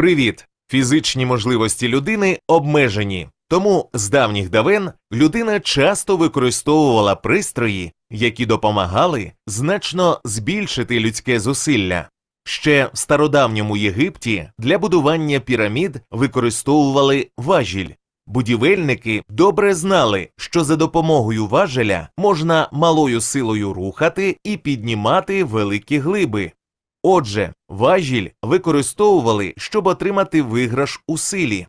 Привіт! Фізичні можливості людини обмежені, тому з давніх давен людина часто використовувала пристрої, які допомагали значно збільшити людське зусилля. Ще в стародавньому Єгипті для будування пірамід використовували важіль. Будівельники добре знали, що за допомогою важеля можна малою силою рухати і піднімати великі глиби. Отже, важіль використовували, щоб отримати виграш у силі.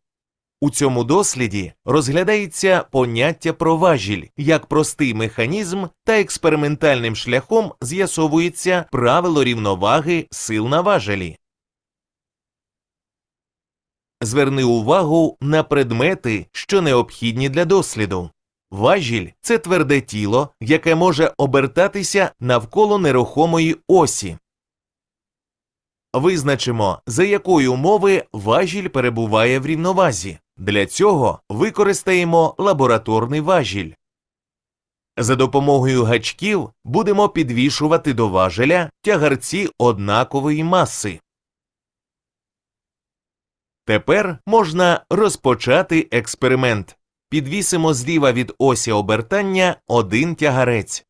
У цьому досліді розглядається поняття про важіль як простий механізм та експериментальним шляхом з'ясовується правило рівноваги сил на важелі. Зверни увагу на предмети, що необхідні для досліду. Важіль це тверде тіло, яке може обертатися навколо нерухомої осі. Визначимо, за якої умови важіль перебуває в рівновазі. Для цього використаємо лабораторний важіль. За допомогою гачків будемо підвішувати до важеля тягарці однакової маси. Тепер можна розпочати експеримент. Підвісимо зліва від осі обертання один тягарець.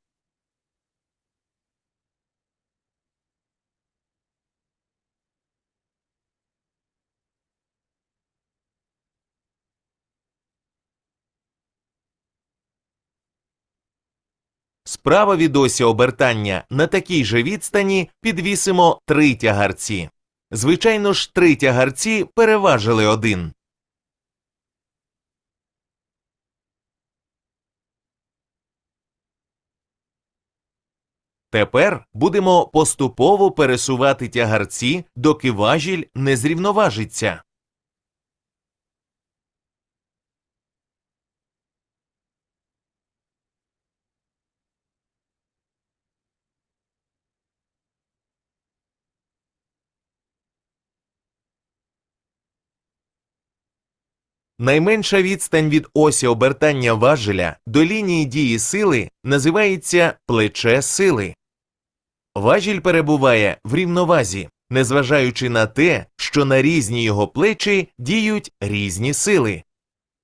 Справа від осі обертання на такій же відстані підвісимо три тягарці. Звичайно ж, три тягарці переважили один. Тепер будемо поступово пересувати тягарці, доки важіль не зрівноважиться. Найменша відстань від осі обертання важеля до лінії дії сили називається плече сили. Важіль перебуває в рівновазі, незважаючи на те, що на різні його плечі діють різні сили.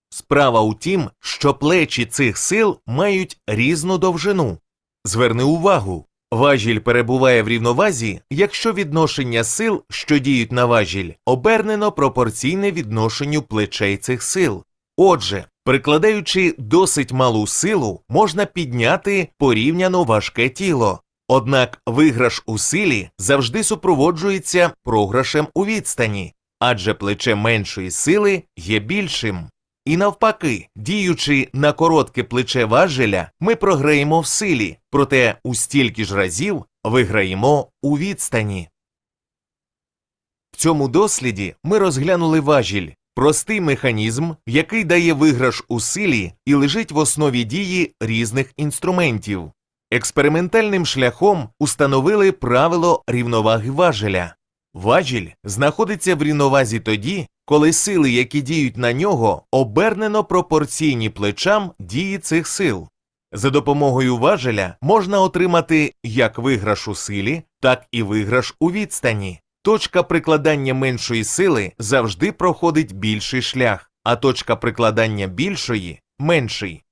Справа у тім, що плечі цих сил мають різну довжину. Зверни увагу, важіль перебуває в рівновазі, якщо відношення сил, що діють на важіль, обернено пропорційне відношенню плечей цих сил. Отже, прикладаючи досить малу силу, можна підняти порівняно важке тіло. Однак виграш у силі завжди супроводжується програшем у відстані, адже плече меншої сили є більшим. І навпаки, діючи на коротке плече важеля, ми програємо в силі, проте у стільки ж разів виграємо у відстані. В цьому досліді ми розглянули важіль простий механізм, який дає виграш у силі і лежить в основі дії різних інструментів. Експериментальним шляхом установили правило рівноваги важеля. Важіль знаходиться в рівновазі тоді, коли сили, які діють на нього, обернено пропорційні плечам дії цих сил. За допомогою важеля можна отримати як виграш у силі, так і виграш у відстані. Точка прикладання меншої сили завжди проходить більший шлях, а точка прикладання більшої менший.